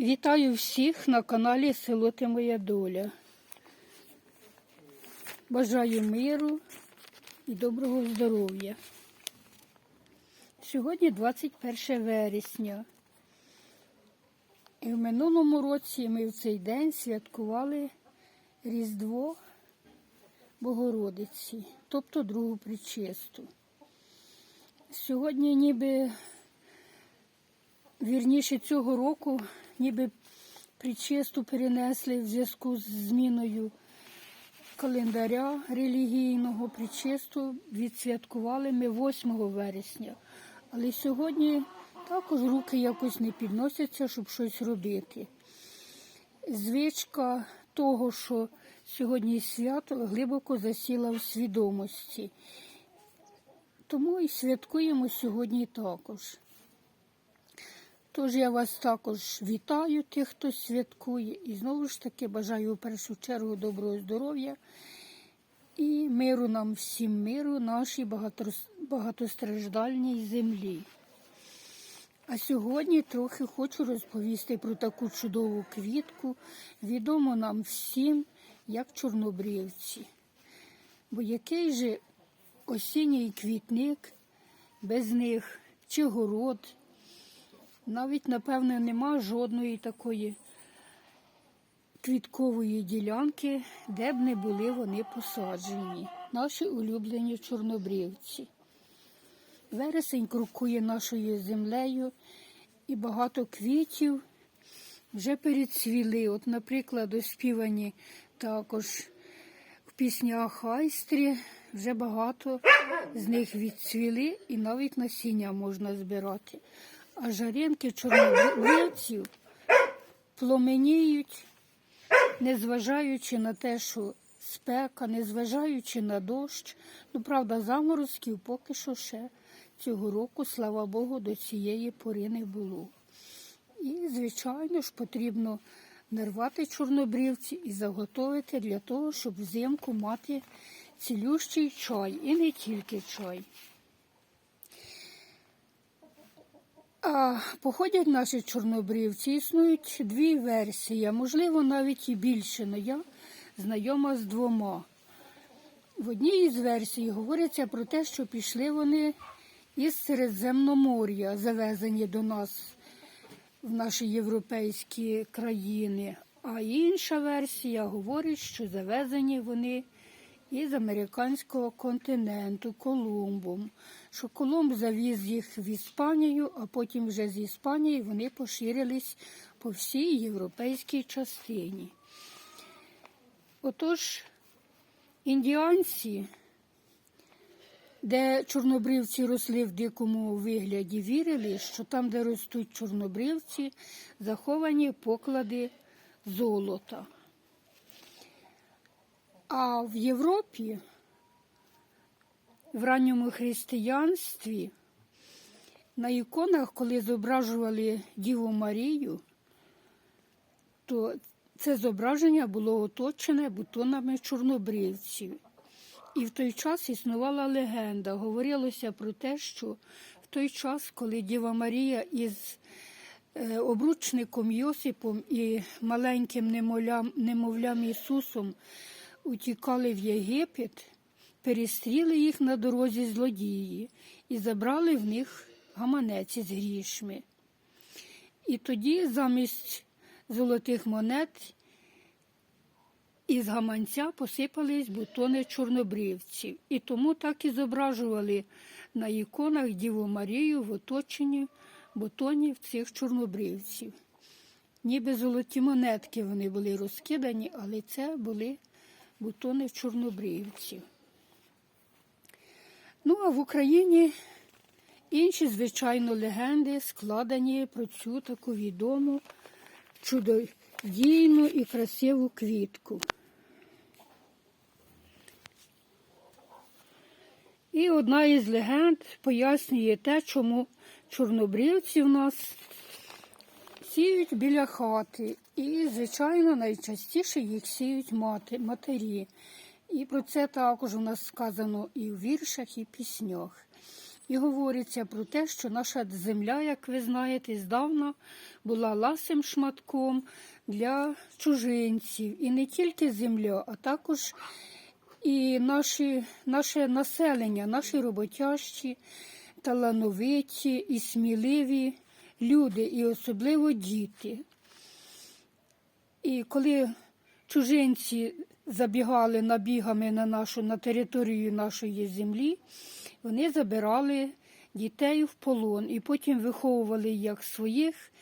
Вітаю всіх на каналі Село Ти Моя Доля. Бажаю миру і доброго здоров'я. Сьогодні 21 вересня. І в минулому році ми в цей день святкували Різдво Богородиці, тобто другу причисту. Сьогодні ніби вірніше цього року, ніби причисту перенесли в зв'язку з зміною календаря релігійного. Причисту відсвяткували ми 8 вересня. Але сьогодні також руки якось не підносяться, щоб щось робити. Звичка того, що сьогодні свято глибоко засіла в свідомості. Тому і святкуємо сьогодні також. Тож я вас також вітаю, тих, хто святкує, і знову ж таки бажаю в першу чергу доброго здоров'я і миру нам всім миру, нашій багатостраждальній землі. А сьогодні трохи хочу розповісти про таку чудову квітку, відому нам всім, як чорнобрівці. Бо який же осінній квітник без них, чи город, навіть, напевне, нема жодної такої квіткової ділянки, де б не були вони посаджені, наші улюблені чорнобрівці. Вересень крокує нашою землею, і багато квітів вже перецвіли. От, наприклад, оспівані також в піснях Айстрі вже багато з них відцвіли і навіть насіння можна збирати. А жаринки чорнобривців пломеніють, незважаючи на те, що спека, незважаючи на дощ. Ну, правда, заморозків поки що ще цього року, слава Богу, до цієї пори не було. І, звичайно ж, потрібно нарвати чорнобрівці і заготовити для того, щоб взимку мати цілющий чай і не тільки чай. А походять наші чорнобрівці, існують дві версії, можливо навіть і більше, але я знайома з двома. В одній із версій говориться про те, що пішли вони із Середземномор'я, завезені до нас в наші європейські країни. А інша версія говорить, що завезені вони із американського континенту Колумбом. Що Колумб завіз їх в Іспанію, а потім вже з Іспанії вони поширились по всій європейській частині. Отож, індіанці, де чорнобривці росли в дикому вигляді, вірили, що там, де ростуть чорнобривці, заховані поклади золота. А в Європі, в ранньому християнстві, на іконах, коли зображували Діву Марію, то це зображення було оточене бутонами чорнобривців. І в той час існувала легенда. Говорилося про те, що в той час, коли Діва Марія із е, обручником Йосипом і маленьким немовлям, немовлям Ісусом утікали в Єгипет, перестріли їх на дорозі злодії і забрали в них гаманець із грішми. І тоді замість золотих монет із гаманця посипались бутони чорнобривців. І тому так і зображували на іконах Діву Марію в оточенні бутонів цих чорнобривців. Ніби золоті монетки вони були розкидані, але це були бутони чорнобривців. Ну, а в Україні інші, звичайно, легенди складені про цю таку відому чудодійну і красиву квітку. І одна із легенд пояснює те, чому чорнобривці в нас сіють біля хати. І, звичайно, найчастіше їх сіють мати, матері. І про це також у нас сказано і в віршах, і піснях. І говориться про те, що наша земля, як ви знаєте, здавна була ласим шматком для чужинців. І не тільки земля, а також і наші, наше населення, наші роботящі, талановиті і сміливі люди, і особливо діти. І коли чужинці забігали набігами на нашу на територію нашої землі, вони забирали дітей в полон і потім виховували як своїх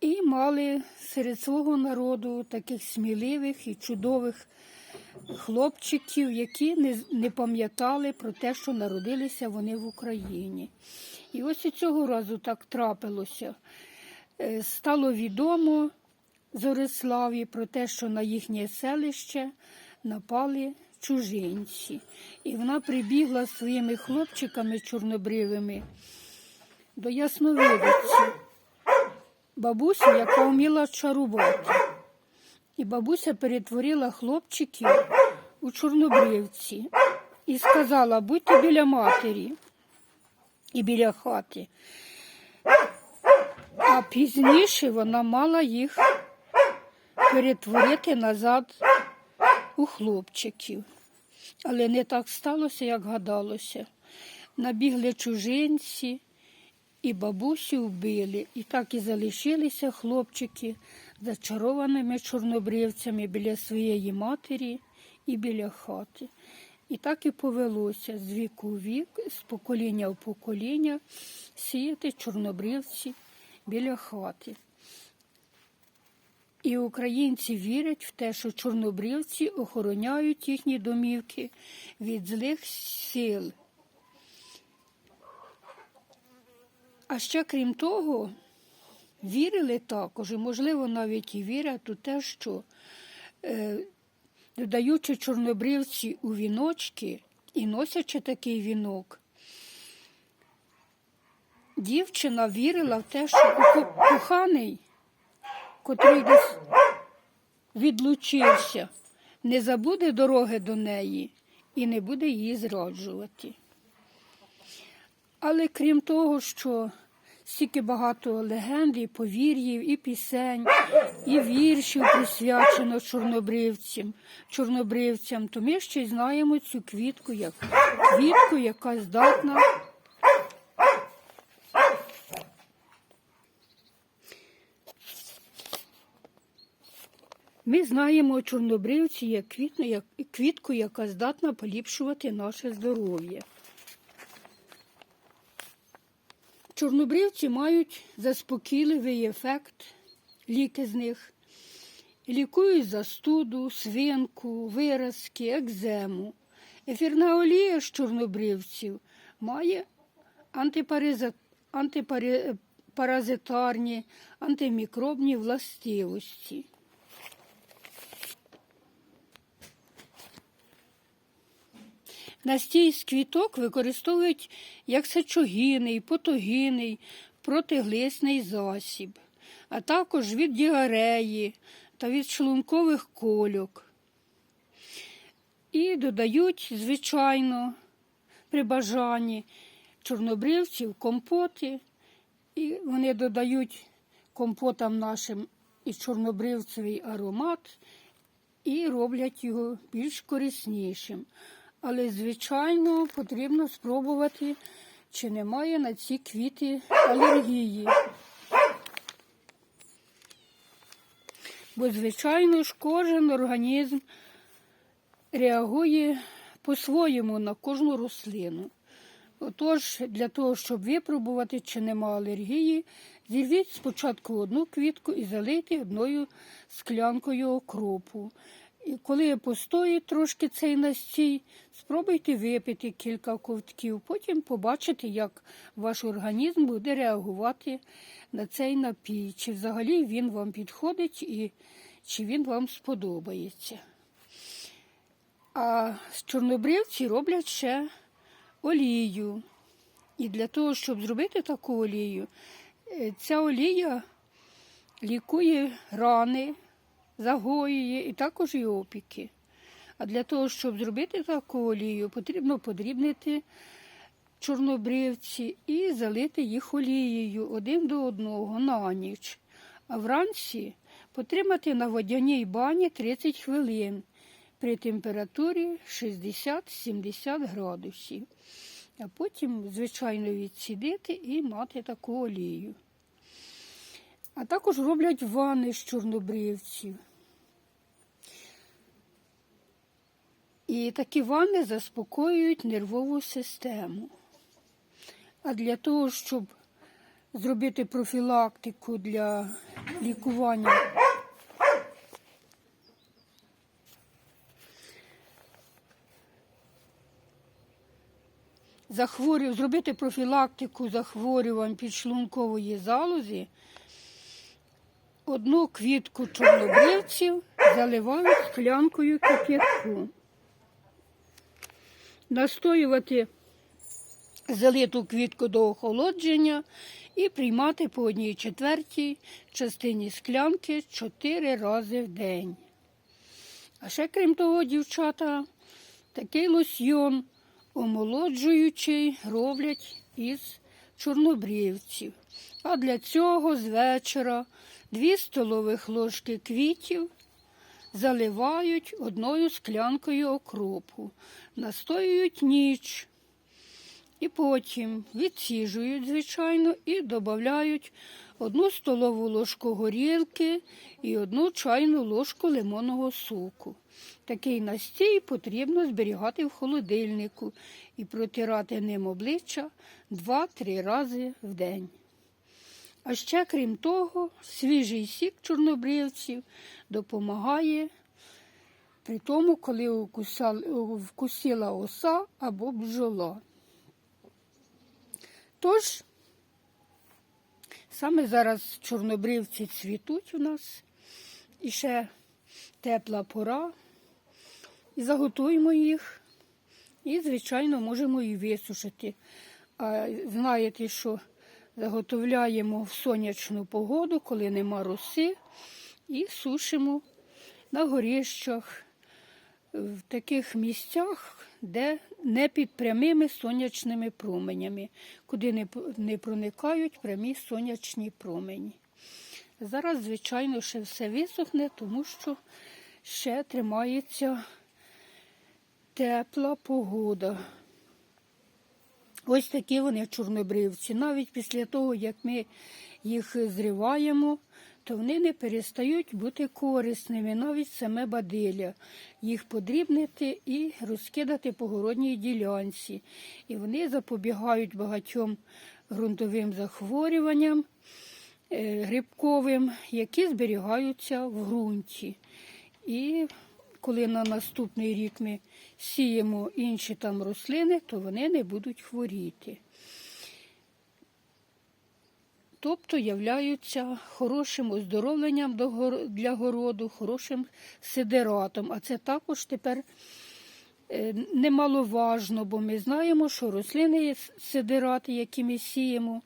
і мали серед свого народу таких сміливих і чудових хлопчиків, які не, не пам'ятали про те, що народилися вони в Україні. І ось і цього разу так трапилося. Е, Стало відомо Зориславі про те, що на їхнє селище напали чужинці. І вона прибігла зі своїми хлопчиками чорнобривими до Ясновидиці, бабусю, яка вміла чарувати. І бабуся перетворила хлопчиків у чорнобривці і сказала: будьте біля матері і біля хати. А пізніше вона мала їх перетворити назад у хлопчиків. Але не так сталося, як гадалося. Набігли чужинці і бабусю вбили. І так і залишилися хлопчики зачарованими чорнобривцями біля своєї матері і біля хати. І так і повелося з віку в вік, з покоління в покоління сіяти чорнобривці біля хати. І українці вірять в те, що чорнобривці охороняють їхні домівки від злих сил. А ще крім того, вірили також, і, можливо, навіть і вірять у те, що е, додаючи чорнобривці у віночки і носячи такий вінок, дівчина вірила в те, що коханий, котрий десь відлучився, не забуде дороги до неї і не буде її зраджувати. Але крім того, що стільки багато легенд, і повір'їв, і пісень, і віршів присвячено чорнобривцям, чорнобривцям, то ми ще й знаємо цю квітку як квітку, яка здатна Ми знаємо чорнобривці як квітку, яка здатна поліпшувати наше здоров'я. Чорнобривці мають заспокійливий ефект, ліки з них. Лікують застуду, свинку, виразки, екзему. Ефірна олія з чорнобривців має антипаразитарні, антимікробні властивості. Настій з квіток використовують як сечогінний, потогінний, протиглисний засіб, а також від діареї та від шлункових кольок. І додають, звичайно, при бажанні чорнобривців компоти, і вони додають компотам нашим і чорнобривцевий аромат і роблять його більш кориснішим. Але, звичайно, потрібно спробувати, чи немає на ці квіти алергії. Бо, звичайно ж, кожен організм реагує по-своєму на кожну рослину. Отож, для того, щоб випробувати, чи нема алергії, зірвіть спочатку одну квітку і залийте одною склянкою окропу. І коли постоїть трошки цей настій, спробуйте випити кілька ковтків, потім побачите, як ваш організм буде реагувати на цей напій, чи взагалі він вам підходить і чи він вам сподобається. А з чорнобривці роблять ще олію. І для того, щоб зробити таку олію, е, ця олія лікує рани, загоює і також і опіки. А для того, щоб зробити таку олію, потрібно подрібнити чорнобривці і залити їх олією один до одного на ніч. А вранці потримати на водяній бані 30 хвилин при температурі 60-70 градусів. А потім, звичайно, відсідити і мати таку олію. А також роблять ванни з чорнобривців. І такі ванни заспокоюють нервову систему. А для того, щоб зробити профілактику для лікування захворювань, зробити профілактику захворювань підшлункової залози, одну квітку чорнобривців заливають склянкою кип'ятку. Настоювати залиту квітку до охолодження і приймати по одній четвертій частині склянки 4 рази в день. А ще, крім того, дівчата, такий лосьйон омолоджуючий роблять із чорнобрівців. А для цього з вечора 2 столових ложки квітів заливають одною склянкою окропу, настоюють ніч. І потім відсіжують, звичайно, і додають одну столову ложку горілки і одну чайну ложку лимонного соку. Такий настій потрібно зберігати в холодильнику і протирати ним обличчя 2-3 рази в день. А ще, крім того, свіжий сік чорнобривців допомагає при тому, коли вкусила оса або бджола. Тож, саме зараз чорнобривці цвітуть у нас, і ще тепла пора, і заготуємо їх, і, звичайно, можемо і висушити. А знаєте, що заготовляємо в сонячну погоду, коли нема роси, і сушимо на горіщах, в таких місцях, де не під прямими сонячними променями, куди не, проникають прямі сонячні промені. Зараз, звичайно, ще все висохне, тому що ще тримається тепла погода. Ось такі вони чорнобривці. Навіть після того, як ми їх зриваємо, то вони не перестають бути корисними, навіть саме бадилля. Їх подрібнити і розкидати по городній ділянці. І вони запобігають багатьом ґрунтовим захворюванням е, грибковим, які зберігаються в ґрунті. І коли на наступний рік ми сіємо інші там рослини, то вони не будуть хворіти. Тобто являються хорошим оздоровленням для городу, хорошим сидератом. А це також тепер е, немаловажно, бо ми знаємо, що рослини сидерати, які ми сіємо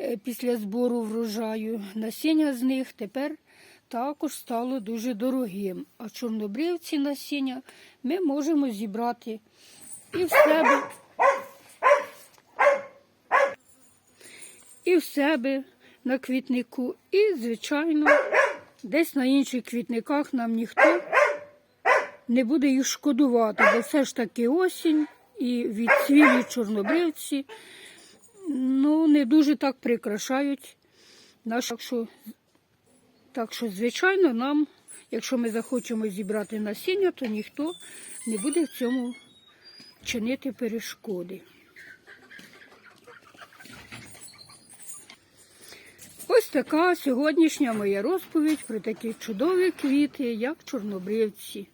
е, після збору врожаю, насіння з них тепер також стало дуже дорогим. А чорнобривці насіння ми можемо зібрати і в себе, і в себе на квітнику, і, звичайно, десь на інших квітниках нам ніхто не буде їх шкодувати, бо все ж таки осінь і відцвілі чорнобривці ну, не дуже так прикрашають наш. Так що, звичайно, нам, якщо ми захочемо зібрати насіння, то ніхто не буде в цьому чинити перешкоди. Ось така сьогоднішня моя розповідь про такі чудові квіти, як чорнобривці.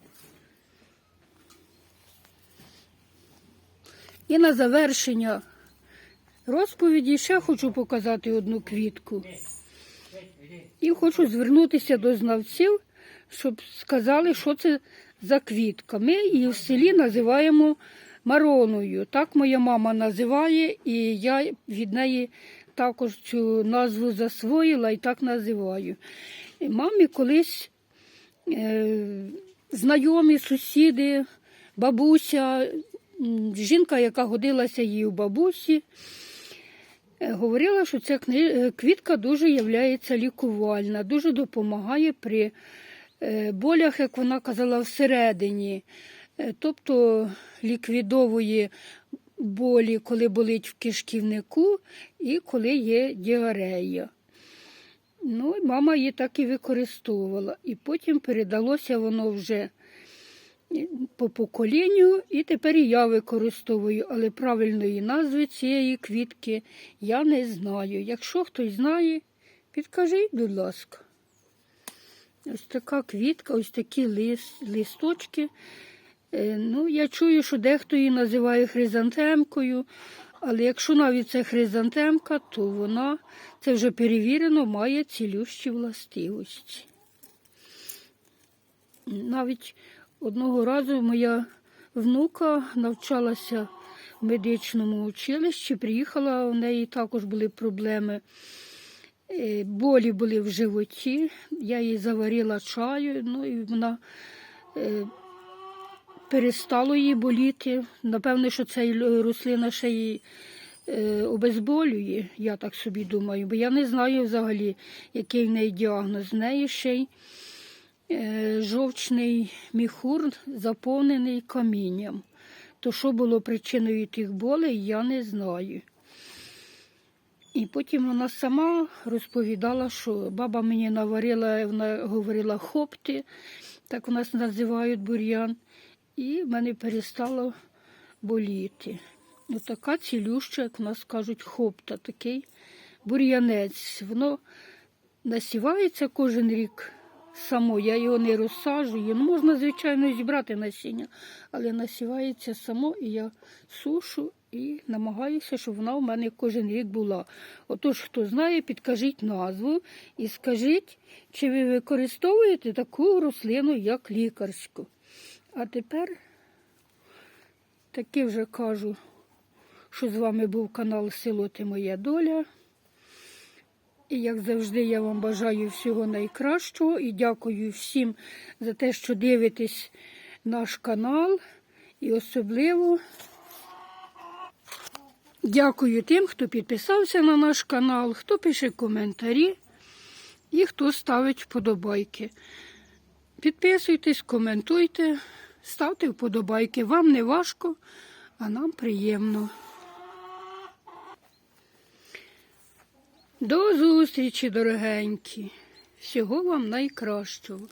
І на завершення розповіді ще хочу показати одну квітку. І хочу звернутися до знавців, щоб сказали, що це за квітка. Ми її в селі називаємо мароною. Так моя мама називає, і я від неї також цю назву засвоїла і так називаю. І мамі колись е, знайомі, сусіди, бабуся, жінка, яка годилася їй у бабусі, говорила, що ця е, квітка дуже є лікувальна, дуже допомагає при е, болях, як вона казала, всередині. Е, Тобто ліквідовує болі, коли болить в кишківнику і коли є діарея. Ну, мама її так і використовувала. І потім передалося воно вже по поколінню, і тепер і я використовую, але правильної назви цієї квітки я не знаю. Якщо хтось знає, підкажіть, будь ласка. Ось така квітка, ось такі лис, листочки. Е, Ну, я чую, що дехто її називає хризантемкою, але якщо навіть це хризантемка, то вона, це вже перевірено, має цілющі властивості. Навіть одного разу моя внука навчалася в медичному училищі, приїхала, у неї також були проблеми. Е, Болі були в животі, я їй заварила чаю, ну і вона е, перестало їй боліти. Напевне, що ця рослина ще її е, обезболює, я так собі думаю, бо я не знаю взагалі, який в неї діагноз. В неї ще й жовчний міхур заповнений камінням. То що було причиною тих болей, я не знаю. І потім вона сама розповідала, що баба мені наварила, вона говорила хопти, так у нас називають бур'ян, і в мене перестало боліти. Ну, така цілюща, як у нас кажуть, хопта, такий бур'янець. Воно насівається кожен рік само, я його не розсаджую. Ну, можна, звичайно, зібрати насіння, але насівається само, і я сушу і намагаюся, щоб вона у мене кожен рік була. Отож, хто знає, підкажіть назву і скажіть, чи ви використовуєте таку рослину, як лікарську. А тепер таки вже кажу, що з вами був канал Село Ти Моя Доля. І як завжди, я вам бажаю всього найкращого і дякую всім за те, що дивитесь наш канал. І особливо дякую тим, хто підписався на наш канал, хто пише коментарі і хто ставить вподобайки. Підписуйтесь, коментуйте, ставте вподобайки. Вам не важко, а нам приємно. До зустрічі, дорогенькі. Всього вам найкращого.